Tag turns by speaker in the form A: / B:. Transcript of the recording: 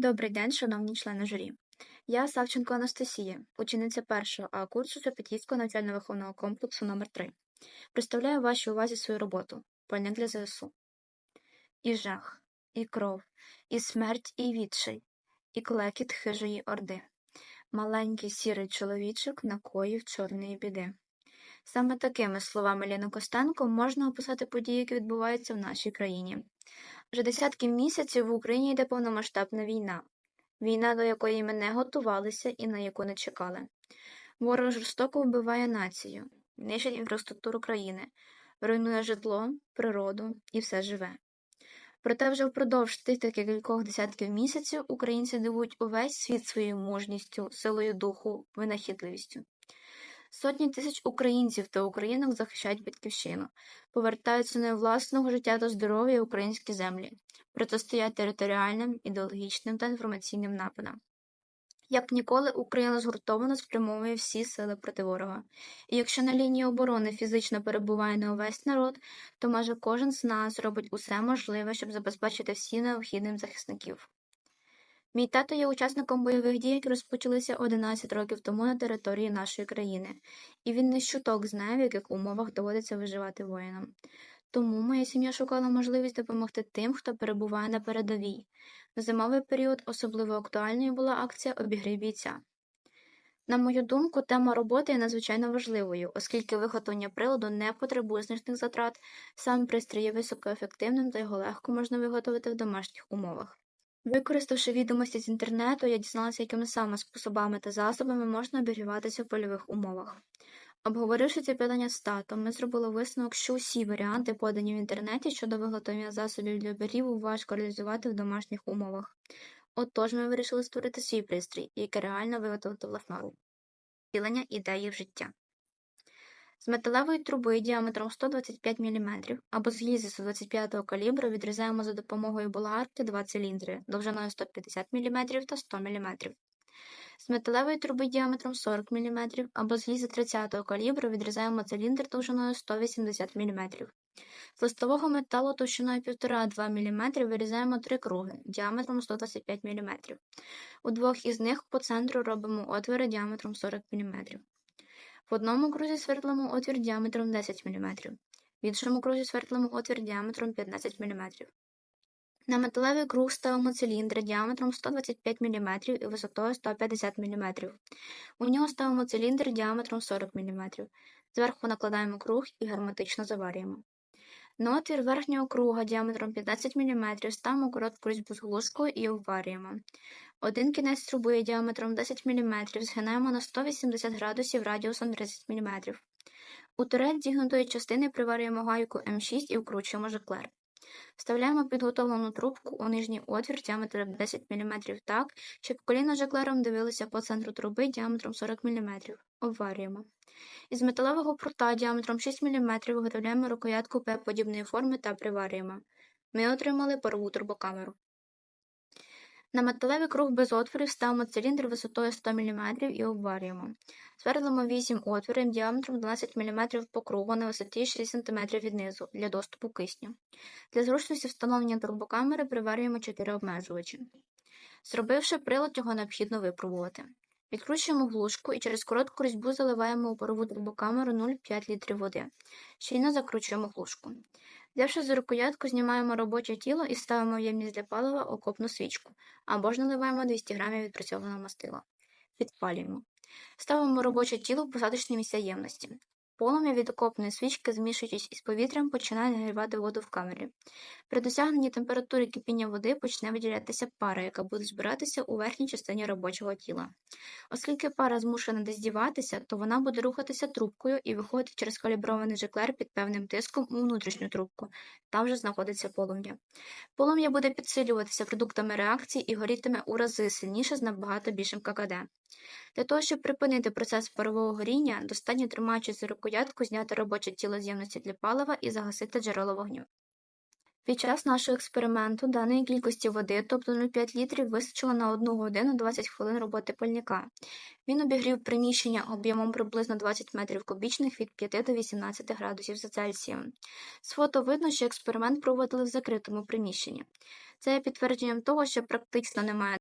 A: Добрий день, шановні члени журі. Я Савченко Анастасія, учениця першого А курсу Шепетівського навчально-виховного комплексу номер 3 Представляю вашій увазі свою роботу «Пальник для ЗСУ». І жах, і кров, і смерть, і відчай, і клекіт хижої орди. Маленький сірий чоловічок накоїв чорної біди. Саме такими словами Ліни Костенко можна описати події, які відбуваються в нашій країні. Вже десятки місяців в Україні йде повномасштабна війна. Війна, до якої ми не готувалися і на яку не чекали. Ворог жорстоко вбиває націю, нищить інфраструктуру країни, руйнує житло, природу і все живе. Проте вже впродовж тих таких кількох десятків місяців українці дивують увесь світ своєю мужністю, силою духу, винахідливістю. Сотні тисяч українців та українок захищають батьківщину, повертають сини власного життя та здоров'я українські землі, протистоять територіальним, ідеологічним та інформаційним нападам. Як ніколи, Україна згуртовано спрямовує всі сили проти ворога. І якщо на лінії оборони фізично перебуває не увесь народ, то майже кожен з нас робить усе можливе, щоб забезпечити всі необхідним захисників. Мій тато є учасником бойових дій, які розпочалися 11 років тому на території нашої країни, і він не щуток знає, в яких умовах доводиться виживати воїнам. Тому моя сім'я шукала можливість допомогти тим, хто перебуває на передовій. В зимовий період особливо актуальною була акція Обігрій бійця. На мою думку, тема роботи є надзвичайно важливою, оскільки виготовлення приладу не потребує значних затрат, сам пристрій є високоефективним та його легко можна виготовити в домашніх умовах. Використавши відомості з інтернету, я дізналася, якими саме способами та засобами можна обігріватися в польових умовах. Обговоривши це питання з татом, ми зробили висновок, що усі варіанти, подані в інтернеті щодо виготовлення засобів для обігріву, важко реалізувати в домашніх умовах. Отож, ми вирішили створити свій пристрій, який реально виготовити власноруч. Втілення ідеї в життя. З металевої труби діаметром 125 мм або з гільзи 125 калібру відрізаємо за допомогою болгарки два циліндри довжиною 150 мм та 100 мм. З металевої труби діаметром 40 мм або з гільзи 30 калібру відрізаємо циліндр довжиною 180 мм. З листового металу товщиною 1,5-2 мм вирізаємо три круги діаметром 125 мм. У двох із них по центру робимо отвори діаметром 40 мм. В одному крузі свердлимо отвір діаметром 10 мм, в іншому крузі свердлимо отвір діаметром 15 мм. На металевий круг ставимо циліндр діаметром 125 мм і висотою 150 мм. У нього ставимо циліндр діаметром 40 мм. Зверху накладаємо круг і герметично заварюємо. На отвір верхнього круга діаметром 15 мм ставимо коротку різьбу з глушкою і обварюємо. Один кінець труби діаметром 10 мм згинаємо на 180 градусів радіусом 30 мм. У турець зігнутої частини приварюємо гайку М6 і вкручуємо жиклер. Вставляємо підготовлену трубку у нижній отвір діаметром 10 мм так, щоб коліна жиклером дивилися по центру труби діаметром 40 мм. Обварюємо. Із металевого прута діаметром 6 мм виготовляємо рукоятку П-подібної форми та приварюємо. Ми отримали парову турбокамеру. На металевий круг без отворів ставимо циліндр висотою 100 мм і обварюємо. Свердлимо 8 отворів діаметром 12 мм по кругу на висоті 6 см від низу для доступу кисню. Для зручності встановлення турбокамери приварюємо 4 обмежувачі. Зробивши прилад, його необхідно випробувати. Відкручуємо глушку і через коротку різьбу заливаємо у парову турбокамеру 0,5 літрів води. Щільно закручуємо глушку. Взявши за рукоятку, знімаємо робоче тіло і ставимо в ємність для палива окопну свічку, або ж наливаємо 200 г відпрацьованого мастила. Підпалюємо. Ставимо робоче тіло в посадочні місця ємності. Полум'я від окопної свічки, змішуючись із повітрям, починає нагрівати воду в камері. При досягненні температури кипіння води почне виділятися пара, яка буде збиратися у верхній частині робочого тіла. Оскільки пара змушена десь діватися, то вона буде рухатися трубкою і виходить через калібрований жиклер під певним тиском у внутрішню трубку. Там вже знаходиться полум'я. Полум'я буде підсилюватися продуктами реакції і горітиме у рази сильніше з набагато більшим ККД. Для того, щоб припинити процес парового горіння, достатньо тримаючись за рукоятку, зняти робоче тіло з для палива і загасити джерело вогню. Під час нашого експерименту даної кількості води, тобто 0,5 літрів, вистачило на 1 годину 20 хвилин роботи пальника. Він обігрів приміщення об'ємом приблизно 20 метрів кубічних від 5 до 18 градусів за Цельсієм. З фото видно, що експеримент проводили в закритому приміщенні. Це є підтвердженням того, що практично немає